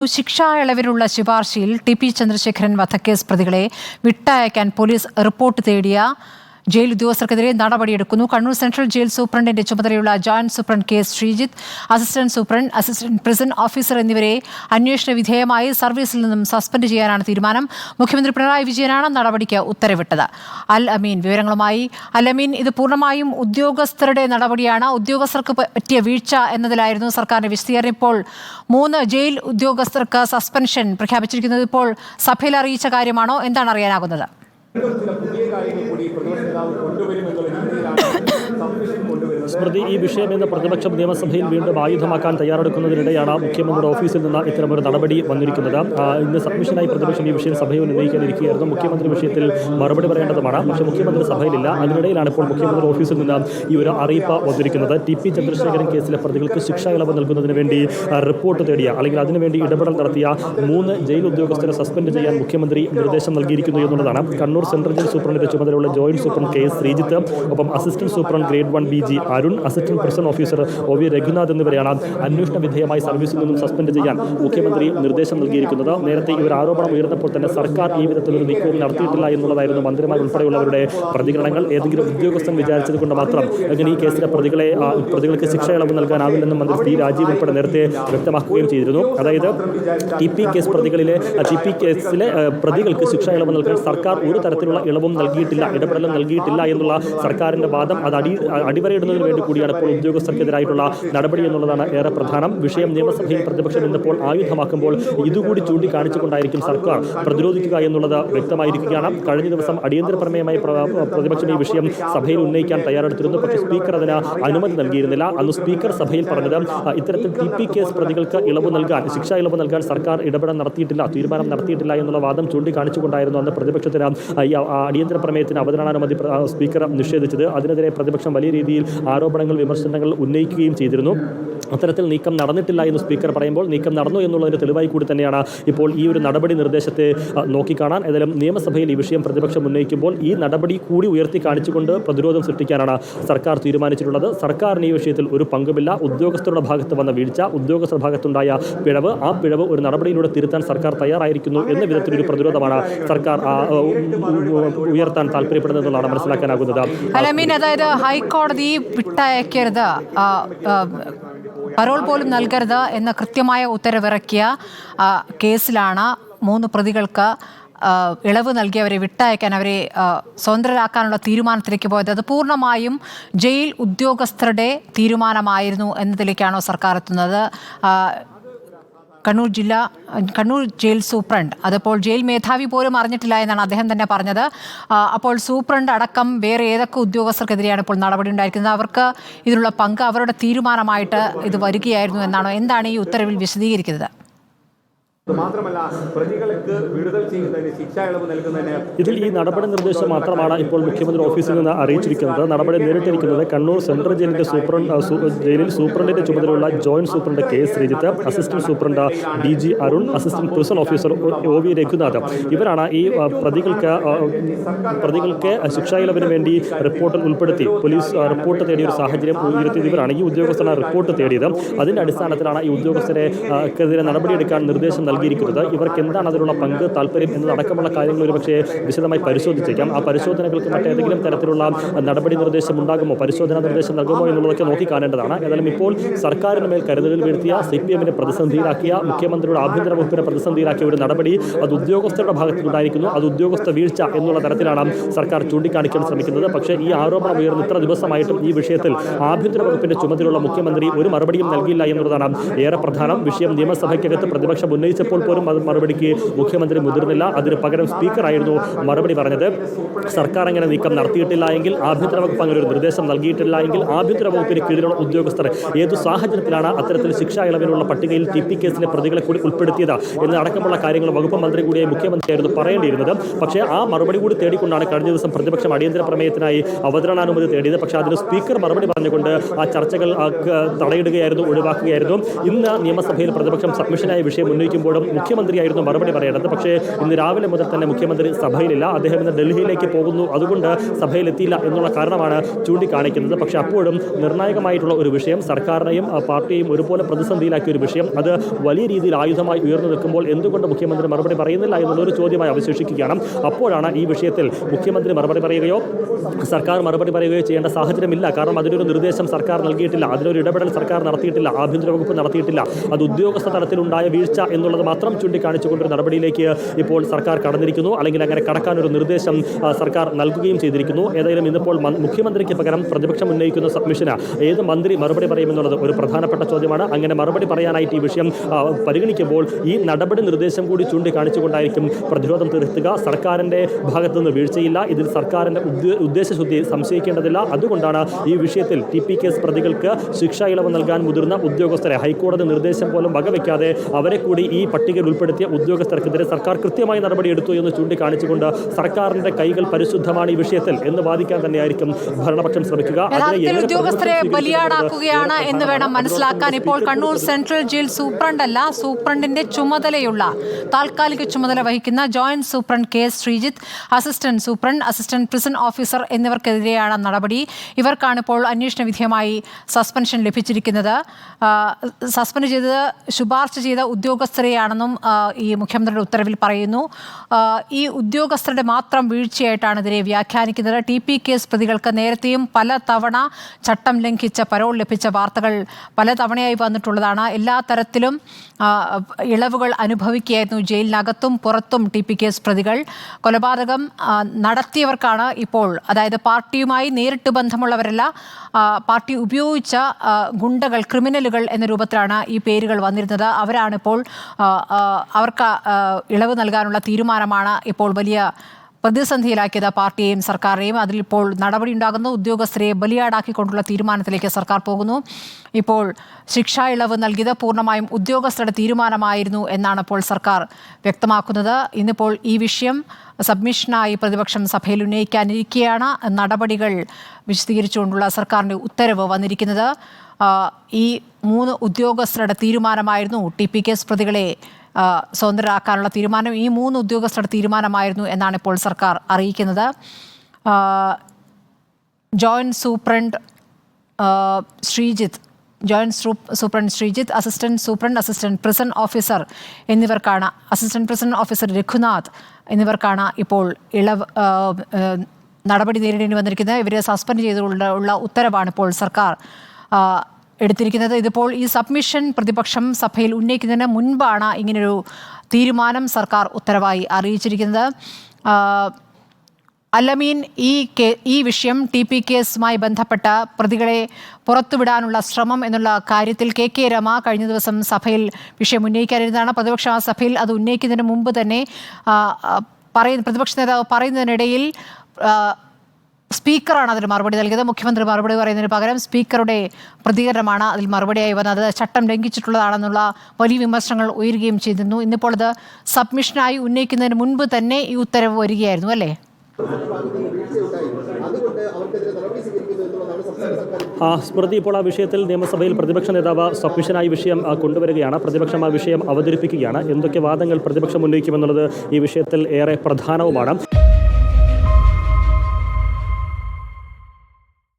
ശിക്ഷാ ഇളവിലുള്ള ശുപാർശയിൽ ടി പി ചന്ദ്രശേഖരൻ വധക്കേസ് പ്രതികളെ വിട്ടയക്കാൻ പോലീസ് റിപ്പോർട്ട് തേടിയ ജയിൽ ഉദ്യോഗസ്ഥർക്കെതിരെ നടപടിയെടുക്കുന്നു. കണ്ണൂർ സെൻട്രൽ ജയിൽ സൂപ്രണ്ടിന്റെ ചുമതലയുള്ള joint superintendent K Sreejith assistant superintendent assistant prison officer എന്നിവരെ അന്വേഷണ വിധേയമായി സർവീസിൽ നിന്നും സസ്പെൻഡ് ചെയ്യാനാണ് തീരുമാനം. മുഖ്യമന്ത്രി പിണറായി വിജയനാണ് നടപടിക്ക് ഉത്തരവിട്ടത്. അൽ അമീൻ വിവരങ്ങളുമായി. അൽ അമീൻ ഇത് പൂർണമായും ഉദ്യോഗസ്ഥരുടെ നടപടിയാണ്. ഉദ്യോഗസ്ഥർക്ക് പറ്റിയ വീഴ്ച എന്നതിലായിരുന്നു സർക്കാരിന്റെ വിശദീകരണം. ഇപ്പോൾ മൂന്ന് ജയിൽ ഉദ്യോഗസ്ഥർക്ക് സസ്പെൻഷൻ പ്രഖ്യാപിച്ചിരിക്കുന്നത് ഇപ്പോൾ സഭയിൽ അറിയിച്ച കാര്യമാണോ? എന്താണ് അറിയാനാകുന്നത്? ചില പുതിയ കാര്യങ്ങൾ കൂടി പ്രതിപക്ഷ നേതാവ് കൊണ്ടുവരുമെന്നുള്ള രീതിയിലാണ് സ്മൃതി ഈ വിഷയം എന്ന് പ്രതിപക്ഷം നിയമസഭയിൽ വീണ്ടും ആയുധമാക്കാൻ തയ്യാറെടുക്കുന്നതിനിടെയാണ് മുഖ്യമന്ത്രിയുടെ ഓഫീസിൽ നിന്ന് ഇത്തരമൊരു നടപടി വന്നിരിക്കുന്നത്. ഇന്ന് സബ്മിഷനായി പ്രതിപക്ഷം ഈ വിഷയം സഭയിൽ ഉന്നയിക്കാനിരിക്കുകയായിരുന്നു മുഖ്യമന്ത്രി വിഷയത്തിൽ മറുപടി പറയേണ്ടതുമാണ്. പക്ഷേ മുഖ്യമന്ത്രി സഭയിലില്ല. അതിനിടയിലാണ് ഇപ്പോൾ മുഖ്യമന്ത്രി ഓഫീസിൽ നിന്ന് ഈ ഒരു അറിയിപ്പ് വന്നിരിക്കുന്നത്. ടി പി ചന്ദ്രശേഖരൻ കേസിലെ പ്രതികൾക്ക് ശിക്ഷ ഇളവ് നൽകുന്നതിന് വേണ്ടി റിപ്പോർട്ട് തേടിയ അല്ലെങ്കിൽ അതിനുവേണ്ടി ഇടപെടൽ നടത്തിയ മൂന്ന് ജയിൽ ഉദ്യോഗസ്ഥരെ സസ്പെൻഡ് ചെയ്യാൻ മുഖ്യമന്ത്രി നിർദ്ദേശം നൽകിയിരിക്കുന്നു എന്നുള്ളതാണ് കണ്ണൂർ സെൻട്രൽ ജയിൽ സൂപ്രണ്ടിന്റെ ചുമതലയുള്ള joint superintendent K S Sreejith ഒപ്പം assistant superintendent grade one B G Arun assistant prison officer O V Raghunath എന്നിവരെയാണ് അന്വേഷണ വിധേയമായി സർവീസിൽ നിന്നും സസ്പെൻഡ് ചെയ്യാൻ മുഖ്യമന്ത്രി നിർദ്ദേശം നൽകിയിരിക്കുന്നത്. നേരത്തെ ഒരു ആരോപണം ഉയർന്നപ്പോൾ തന്നെ സർക്കാർ ഈ വിധത്തിൽ ഒരു നീക്കവും നടത്തിയിട്ടില്ല എന്നുള്ളതായിരുന്നു മന്ത്രിമാർ ഉൾപ്പെടെയുള്ളവരുടെ പ്രതികരണങ്ങൾ. ഏതെങ്കിലും ഉദ്യോഗസ്ഥൻ വിചാരിച്ചത് കൊണ്ട് മാത്രം അങ്ങനെ ഈ കേസിലെ പ്രതികളെ പ്രതികൾക്ക് ശിക്ഷ ഇളവ് നൽകാനാവില്ലെന്നും മന്ത്രി ടി രാജീവ് ഉൾപ്പെടെ നേരത്തെ വ്യക്തമാക്കുകയും ചെയ്തിരുന്നു. അതായത് ടി പി കേസ് പ്രതികളിലെ ടി പി കേസിലെ പ്രതികൾക്ക് ശിക്ഷ ഇളവ് നൽകാൻ സർക്കാർ ഒരു തരത്തിലുള്ള ഇളവും നൽകിയിട്ടില്ല ഇടപെടലും നൽകിയിട്ടില്ല എന്നുള്ള സർക്കാരിന്റെ വാദം അത് അടി അടിവരയിടുന്നതിന് വേണ്ടി കൂടിയാണ് ഇപ്പോൾ ഉദ്യോഗസ്ഥർക്കെതിരായിട്ടുള്ള നടപടി എന്നുള്ളതാണ് ഏറെ പ്രധാനം. വിഷയം നിയമസഭയിൽ പ്രതിപക്ഷം ഇന്നിപ്പോൾ ആയുധമാക്കുമ്പോൾ ഇതുകൂടി ചൂണ്ടിക്കാണിച്ചുകൊണ്ടായിരിക്കും സർക്കാർ പ്രതിരോധിക്കുക എന്നുള്ളത് വ്യക്തമായിരിക്കുകയാണ്. കഴിഞ്ഞ ദിവസം അടിയന്തര പ്രമേയമായി പ്ര- പ്രതിപക്ഷം ഈ വിഷയം സഭയിൽ ഉന്നയിക്കാൻ തയ്യാറെടുത്തിരുന്നു. പക്ഷേ സ്പീക്കർ അതിന് അനുമതി നൽകിയിരുന്നില്ല. അന്ന് സ്പീക്കർ സഭയിൽ പറഞ്ഞത് ഇത്തരത്തിൽ ടി പി കേസ് പ്രതികൾക്ക് ഇളവ് നൽകാൻ ശിക്ഷാ ഇളവ് നൽകാൻ സർക്കാർ ഇടപെടൽ നടത്തിയിട്ടില്ല തീരുമാനം നടത്തിയിട്ടില്ല എന്നുള്ള വാദം ചൂണ്ടിക്കാണിച്ചുകൊണ്ടായിരുന്നു അന്ന് പ്രതിപക്ഷത്തിന് ഈ അടിയന്തര പ്രമേയത്തിന് അവതരണാനുമതി സ്പീക്കർ നിഷേധിച്ചത്. അതിനെതിരെ പ്രതിപക്ഷം വലിയ രീതിയിൽ ആരോപണങ്ങൾ വിമർശനങ്ങൾ ഉന്നയിക്കുകയും ചെയ്തിരുന്നു. അത്തരത്തിൽ നീക്കം നടന്നിട്ടില്ല എന്ന് സ്പീക്കർ പറയുമ്പോൾ നീക്കം നടന്നു എന്നുള്ളതിന്റെ തെളിവായി കൂടി തന്നെയാണ് ഇപ്പോൾ ഈ ഒരു നടപടി നിർദ്ദേശത്തെ നോക്കിക്കാണാൻ. ഏതായാലും നിയമസഭയിൽ ഈ വിഷയം പ്രതിപക്ഷം ഉന്നയിക്കുമ്പോൾ ഈ നടപടി കൂടി ഉയർത്തി കാണിച്ചുകൊണ്ട് പ്രതിരോധം സൃഷ്ടിക്കാനാണ് സർക്കാർ തീരുമാനിച്ചിട്ടുള്ളത്. സർക്കാരിന് ഈ വിഷയത്തിൽ ഒരു പങ്കുമില്ല. ഉദ്യോഗസ്ഥരുടെ ഭാഗത്ത് വന്ന വീഴ്ച ഉദ്യോഗസ്ഥ ഭാഗത്തുണ്ടായ പിഴവ് ആ പിഴവ് ഒരു നടപടിയിലൂടെ തിരുത്താൻ സർക്കാർ തയ്യാറായിരിക്കുന്നു എന്ന വിധത്തിലൊരു പ്രതിരോധമാണ് സർക്കാർ ഉയർത്താൻ താല്പര്യപ്പെടുന്നതെന്നുള്ളതാണ് മനസ്സിലാക്കാനാകുന്നത്. അതായത് ഹൈക്കോടതി വിട്ടയക്കരുത്. പരോൾ പോലും നൽകരുത് എന്ന കൃത്യമായ ഉത്തരവിറക്കിയ കേസിലാണ് മൂന്ന് പ്രതികൾക്ക് ഇളവ് നൽകി അവരെ വിട്ടയക്കാൻ അവരെ സ്വതന്ത്രരാക്കാനുള്ള തീരുമാനത്തിലേക്ക് പോയത്. അത് പൂർണമായും ജയിൽ ഉദ്യോഗസ്ഥരുടെ തീരുമാനമായിരുന്നു എന്നതിലേക്കാണോ സർക്കാർ എത്തുന്നത്? കണ്ണൂർ ജില്ല കണ്ണൂർ ജയിൽ സൂപ്രണ്ട്. അതിപ്പോൾ ജയിൽ മേധാവി പോലും അറിഞ്ഞിട്ടില്ല എന്നാണ് അദ്ദേഹം തന്നെ പറഞ്ഞത്. അപ്പോൾ സൂപ്രണ്ട് അടക്കം വേറെ ഏതൊക്കെ ഉദ്യോഗസ്ഥർക്കെതിരെയാണ് ഇപ്പോൾ നടപടി ഉണ്ടായിരിക്കുന്നത്? അവർക്ക് ഇതിനുള്ള പങ്ക് അവരുടെ തീരുമാനമായിട്ട് ഇത് വരികയായിരുന്നു എന്നാണോ? എന്താണ് ഈ ഉത്തരവിൽ വിശദീകരിക്കുന്നത്? മാത്രമല്ല പ്രതികൾക്ക് വിടുതൽ ഇതിൽ ഈ നടപടി നിർദ്ദേശം മാത്രമാണ് ഇപ്പോൾ മുഖ്യമന്ത്രി ഓഫീസിൽ നിന്ന് അറിയിച്ചിരിക്കുന്നത്. നടപടി നേരിട്ടിരിക്കുന്നത് കണ്ണൂർ സെൻട്രൽ ജയിലിന്റെ സൂപ്രണ്ട് ജയിലിൽ സൂപ്രണ്ടിന്റെ ചുമതലയുള്ള joint superintendent K S Sreejith assistant superintendent D G Arun assistant prison officer O V Raghunath. ഇവരാണ് ഈ പ്രതികൾക്ക് പ്രതികൾക്ക് ശിക്ഷാ ഇളവിന് വേണ്ടി റിപ്പോർട്ടിൽ ഉൾപ്പെടുത്തി. പോലീസ് റിപ്പോർട്ട് തേടിയ ഒരു സാഹചര്യം ഉയർത്തിയത് ഇവരാണ്. ഈ ഉദ്യോഗസ്ഥരാണ് റിപ്പോർട്ട് തേടിയത്. അതിന്റെ അടിസ്ഥാനത്തിലാണ് ഈ ഉദ്യോഗസ്ഥരെ നടപടിയെടുക്കാൻ നിർദ്ദേശം നൽകിയിരിക്കുന്നത്. ഇവർക്ക് എന്താണ് അതിലുള്ള പങ്ക് താല്പര്യം എന്നതടക്കമുള്ള കാര്യങ്ങൾ ഒരുപക്ഷെ വിശദമായി പരിശോധിച്ചേക്കാം. ആ പരിശോധനകൾക്ക് മറ്റേതെങ്കിലും തരത്തിലുള്ള നടപടി നിർദ്ദേശം ഉണ്ടാകുമോ? പരിശോധനാ നിർദ്ദേശം നൽകുമോ എന്നുള്ളതൊക്കെ നോക്കി കാണേണ്ടതാണ്. ഏതായാലും ഇപ്പോൾ സർക്കാരിന് മേൽ കരുതലിൽ വീഴ്ത്തിയ സി പി എമ്മിനെ പ്രതിസന്ധിയിലാക്കിയ മുഖ്യമന്ത്രിയുടെ ആഭ്യന്തര വകുപ്പിനെ പ്രതിസന്ധിയിലാക്കിയ ഒരു നടപടി അത് ഉദ്യോഗസ്ഥരുടെ ഭാഗത്തുനിന്നുണ്ടായിരിക്കുന്നു അത് ഉദ്യോഗസ്ഥ വീഴ്ച എന്നുള്ള തരത്തിലാണ് സർക്കാർ ചൂണ്ടിക്കാണിക്കാൻ ശ്രമിക്കുന്നത്. പക്ഷേ ഈ ആരോപണം ഉയർന്ന ഇത്ര ദിവസമായിട്ടും ഈ വിഷയത്തിൽ ആഭ്യന്തര വകുപ്പിന്റെ ചുമതലയുള്ള മുഖ്യമന്ത്രി ഒരു മറുപടിയും നൽകിയില്ല എന്നുള്ളതാണ് ഏറെ പ്രധാനം. വിഷയം നിയമസഭയ്ക്കകത്ത് പ്രതിപക്ഷം ഉന്നയിച്ചപ്പോൾ പോലും അത് മറുപടിക്ക് മുഖ്യമന്ത്രി മുതിർന്നില്ല. അതിന് പകരം സ്പീക്കറായിരുന്നു മറുപടി പറഞ്ഞത്. സർക്കാർ അങ്ങനെ നീക്കം നടത്തിയിട്ടില്ല എങ്കിൽ ആഭ്യന്തര വകുപ്പ് അങ്ങനെ ഒരു നിർദ്ദേശം നൽകിയിട്ടില്ല എങ്കിൽ ആഭ്യന്തര വകുപ്പിന് കീഴിലുള്ള ഉദ്യോഗസ്ഥർ ഏതു സാഹചര്യത്തിലാണ് അത്തരത്തിൽ ശിക്ഷാ ഇളവിനുള്ള പട്ടികയിൽ ടി പി കേസിലെ പ്രതികളെ കൂടി ഉൾപ്പെടുത്തിയത് എന്ന് അടക്കമുള്ള കാര്യങ്ങൾ വകുപ്പ് മന്ത്രി കൂടിയായി മുഖ്യമന്ത്രിയായിരുന്നു പറയേണ്ടിയിരുന്നത്. പക്ഷേ ആ മറുപടി കൂടി തേടിക്കൊണ്ടാണ് കഴിഞ്ഞ ദിവസം പ്രതിപക്ഷം അടിയന്തര പ്രമേയത്തിനായി അവതരണാനുമതി തേടിയത്. പക്ഷേ അതിന് സ്പീക്കർ മറുപടി പറഞ്ഞുകൊണ്ട് ആ ചർച്ചകൾ തടയിടുകയായിരുന്നു ഒഴിവാക്കുകയായിരുന്നു. ഇന്ന് നിയമസഭയിൽ പ്രതിപക്ഷം സബ്മിഷനായ വിഷയം ഉന്നയിക്കുമ്പോൾ ചോദിച്ചപ്പോഴും മുഖ്യമന്ത്രിയായിരുന്നു മറുപടി പറയേണ്ടത്. പക്ഷേ ഇന്ന് രാവിലെ മുതൽ തന്നെ മുഖ്യമന്ത്രി സഭയിലില്ല. അദ്ദേഹം ഇന്ന് ഡൽഹിയിലേക്ക് പോകുന്നു. അതുകൊണ്ട് സഭയിലെത്തിയില്ല എന്നുള്ള കാരണമാണ് ചൂണ്ടിക്കാണിക്കുന്നത്. പക്ഷേ അപ്പോഴും നിർണായകമായിട്ടുള്ള ഒരു വിഷയം സർക്കാരിനെയും പാർട്ടിയെയും ഒരുപോലെ പ്രതിസന്ധിയിലാക്കിയ ഒരു വിഷയം അത് വലിയ രീതിയിൽ ആയുധമായി ഉയർന്നു നിൽക്കുമ്പോൾ എന്തുകൊണ്ട് മുഖ്യമന്ത്രി മറുപടി പറയുന്നില്ല എന്നുള്ളൊരു ചോദ്യമായി അവശേഷിക്കുകയാണ്. അപ്പോഴാണ് ഈ വിഷയത്തിൽ മുഖ്യമന്ത്രി മറുപടി പറയുകയോ സർക്കാർ മറുപടി പറയുകയോ ചെയ്യേണ്ട സാഹചര്യമില്ല. കാരണം അതിനൊരു നിർദ്ദേശം സർക്കാർ നൽകിയിട്ടില്ല. അതിനൊരു ഇടപെടൽ സർക്കാർ നടത്തിയിട്ടില്ല. ആഭ്യന്തര വകുപ്പ് നടത്തിയിട്ടില്ല. അത് ഉദ്യോഗസ്ഥ തലത്തിലുണ്ടായ വീഴ്ച എന്നുള്ളത് മാത്രം ചൂണ്ടിക്കാണിച്ചുകൊണ്ടൊരു നടപടിയിലേക്ക് ഇപ്പോൾ സർക്കാർ കടന്നിരിക്കുന്നു. അല്ലെങ്കിൽ അങ്ങനെ കടക്കാൻ ഒരു നിർദ്ദേശം സർക്കാർ നൽകുകയും ചെയ്തിരിക്കുന്നു. ഏതായാലും ഇന്നിപ്പോൾ മുഖ്യമന്ത്രിക്ക് പകരം പ്രതിപക്ഷം ഉന്നയിക്കുന്ന സബ്മിഷന് ഏത് മന്ത്രി മറുപടി പറയുമെന്നുള്ളത് ഒരു പ്രധാനപ്പെട്ട ചോദ്യമാണ്. അങ്ങനെ മറുപടി പറയാനായിട്ട് ഈ വിഷയം പരിഗണിക്കുമ്പോൾ ഈ നടപടി നിർദ്ദേശം കൂടി ചൂണ്ടിക്കാണിച്ചുകൊണ്ടായിരിക്കും പ്രതിരോധം തീർത്തുക. സർക്കാരിന്റെ ഭാഗത്തുനിന്ന് വീഴ്ചയില്ല. ഇതിൽ സർക്കാരിന്റെ ഉദ്ദേ- ഉദ്ദേശശുദ്ധി സംശയിക്കേണ്ടതില്ല. അതുകൊണ്ടാണ് ഈ വിഷയത്തിൽ ടി പി കേസ് പ്രതികൾക്ക് ശിക്ഷ ഇളവ് നൽകാൻ മുതിർന്ന ഉദ്യോഗസ്ഥരെ ഹൈക്കോടതി നിർദ്ദേശം പോലും വകവയ്ക്കാതെ അവരെ കൂടി ഈ പട്ടികയിൽ ഉൾപ്പെടുത്തിയ ഉദ്യോഗസ്ഥർക്കെതിരെ സർക്കാർ കൃത്യമായി നടപടിയെടുത്തു എന്ന് ചൂണ്ടിക്കാണിച്ചുകൊണ്ട് സർക്കാരിന്റെ കൈകൾ പരിശുദ്ധമാണ് ഈ വിഷയത്തിൽ എന്ന് വാദിക്കാൻ തന്നെയായിരിക്കും ഭരണപക്ഷം ശ്രമിക്കുക. ഉദ്യോഗസ്ഥരെ ബലിയാടാക്കുകയാണ് എന്ന് വേണം മനസ്സിലാക്കാൻ. ഇപ്പോൾ കണ്ണൂർ സെൻട്രൽ ജയിൽ സൂപ്രണ്ട് അല്ല സൂപ്രണ്ടിന്റെ ചുമതലയുള്ള താൽക്കാലിക ചുമതല വഹിക്കുന്ന joint superintendent K Sreejith assistant superintendent assistant prison officer എന്നിവർക്കെതിരെയാണ് നടപടി. ഇവർക്കാണ് ഇപ്പോൾ അന്വേഷണ വിധേയമായി സസ്പെൻഷൻ ലഭിച്ചിരിക്കുന്നത്. സസ്പെൻഡ് ചെയ്തത് ശുപാർശ ചെയ്ത ഉദ്യോഗസ്ഥരെയാണെന്നും ആ, ഈ മുഖ്യമന്ത്രിയുടെ ഉത്തരവിൽ പറയുന്നു. ഈ ഉദ്യോഗസ്ഥരുടെ മാത്രം വീഴ്ചയായിട്ടാണ് ഇതിനെ വ്യാഖ്യാനിക്കുന്നത്. ടി പി കേസ് പ്രതികൾക്ക് നേരത്തെയും പല തവണ ചട്ടം ലംഘിച്ച പരോൾ ലഭിച്ച വാർത്തകൾ പല തവണയായി വന്നിട്ടുള്ളതാണ്. എല്ലാ തരത്തിലും ഇളവുകൾ അനുഭവിക്കുകയായിരുന്നു ജയിലിനകത്തും പുറത്തും ടി പി കേസ് പ്രതികൾ. കൊലപാതകം നടത്തിയവർക്കാണ് ഇപ്പോൾ അതായത് പാർട്ടിയുമായി നേരിട്ട് ബന്ധമുള്ളവരല്ല പാർട്ടി ഉപയോഗിച്ച ഗുണ്ടകൾ ക്രിമിനലുകൾ എന്ന രൂപത്തിലാണ് ഈ പേരുകൾ വന്നിരുന്നത്. അവരാണിപ്പോൾ അവർക്ക് ഇളവ് നൽകാനുള്ള തീരുമാനമാണ് ഇപ്പോൾ വലിയ പ്രതിസന്ധിയിലാക്കിയത് പാർട്ടിയെയും സർക്കാരിനെയും അതിലിപ്പോൾ നടപടി ഉണ്ടാകുന്നു. ഉദ്യോഗസ്ഥരെ ബലിയാടാക്കിക്കൊണ്ടുള്ള തീരുമാനത്തിലേക്ക് സർക്കാർ പോകുന്നു. ഇപ്പോൾ ശിക്ഷാ ഇളവ് നൽകിയത് പൂർണമായും ഉദ്യോഗസ്ഥരുടെ തീരുമാനമായിരുന്നു എന്നാണ് ഇപ്പോൾ സർക്കാർ വ്യക്തമാക്കുന്നത്. ഇന്നിപ്പോൾ ഈ വിഷയം സബ്മിഷനായി പ്രതിപക്ഷം സഭയിൽ ഉന്നയിക്കാനിരിക്കെയാണ്. നടപടികൾ വിശദീകരിച്ചുകൊണ്ടുള്ള സർക്കാരിന്റെ ഉത്തരവ് വന്നിരിക്കുന്നത്. ഈ മൂന്ന് ഉദ്യോഗസ്ഥരുടെ തീരുമാനമായിരുന്നു ടി പി കേസ് പ്രതികളെ സ്വതന്ത്രരാക്കാനുള്ള തീരുമാനം. ഈ മൂന്ന് ഉദ്യോഗസ്ഥരുടെ തീരുമാനമായിരുന്നു എന്നാണ് ഇപ്പോൾ സർക്കാർ അറിയിക്കുന്നത്. Joint superintendent Sreejith joint superintendent Sreejith assistant superintendent assistant prison officer എന്നിവർക്കാണ് അസിസ്റ്റന്റ് പ്രിസൺ ഓഫീസർ രഘുനാഥ് എന്നിവർക്കാണ് ഇപ്പോൾ ഇളവ് നടപടി നേരിടേണ്ടി വന്നിരിക്കുന്നത്. ഇവരെ സസ്പെൻഡ് ചെയ്തുകൊണ്ട് ഉള്ള ഉത്തരവാണ് ഇപ്പോൾ സർക്കാർ എടുത്തിരിക്കുന്നത്. ഇതിപ്പോൾ ഈ സബ്മിഷൻ പ്രതിപക്ഷം സഭയിൽ ഉന്നയിക്കുന്നതിന് മുൻപാണ് ഇങ്ങനൊരു തീരുമാനം സർക്കാർ ഉത്തരവായി അറിയിച്ചിരിക്കുന്നത്. അലമീൻ ഈ കേ ഈ വിഷയം ടി പി കേസുമായി ബന്ധപ്പെട്ട പ്രതികളെ പുറത്തുവിടാനുള്ള ശ്രമം എന്നുള്ള കാര്യത്തിൽ കെ കെ രമ കഴിഞ്ഞ ദിവസം സഭയിൽ വിഷയം ഉന്നയിക്കാനിരുന്നതാണ്. പ്രതിപക്ഷം ആ സഭയിൽ അത് ഉന്നയിക്കുന്നതിന് മുമ്പ് തന്നെ പറയുന്ന പ്രതിപക്ഷ നേതാവ് പറയുന്നതിനിടയിൽ സ്പീക്കറാണ് അതിന് മറുപടി നൽകിയത്. മുഖ്യമന്ത്രി മറുപടി പറയുന്നതിന് പകരം സ്പീക്കറുടെ പ്രതികരണമാണ് അതിൽ മറുപടിയായി വന്നത്. ചട്ടം ലംഘിച്ചിട്ടുള്ളതാണെന്നുള്ള വലിയ വിമർശനങ്ങൾ ഉയരുകയും ചെയ്തിരുന്നു. ഇന്നിപ്പോൾ അത് സബ്മിഷനായി ഉന്നയിക്കുന്നതിന് മുൻപ് തന്നെ ഈ ഉത്തരവ് വരികയായിരുന്നു അല്ലേ? ആ സ്മൃതി ഇപ്പോൾ ആ വിഷയത്തിൽ നിയമസഭയിൽ പ്രതിപക്ഷ നേതാവ് സബ്മിഷനായി വിഷയം കൊണ്ടുവരികയാണ്. പ്രതിപക്ഷം ആ വിഷയം അവതരിപ്പിക്കുകയാണ്. എന്തൊക്കെ വാദങ്ങൾ പ്രതിപക്ഷം ഉന്നയിക്കുമെന്നുള്ളത് ഈ വിഷയത്തിൽ ഏറെ പ്രധാനവുമാണ്.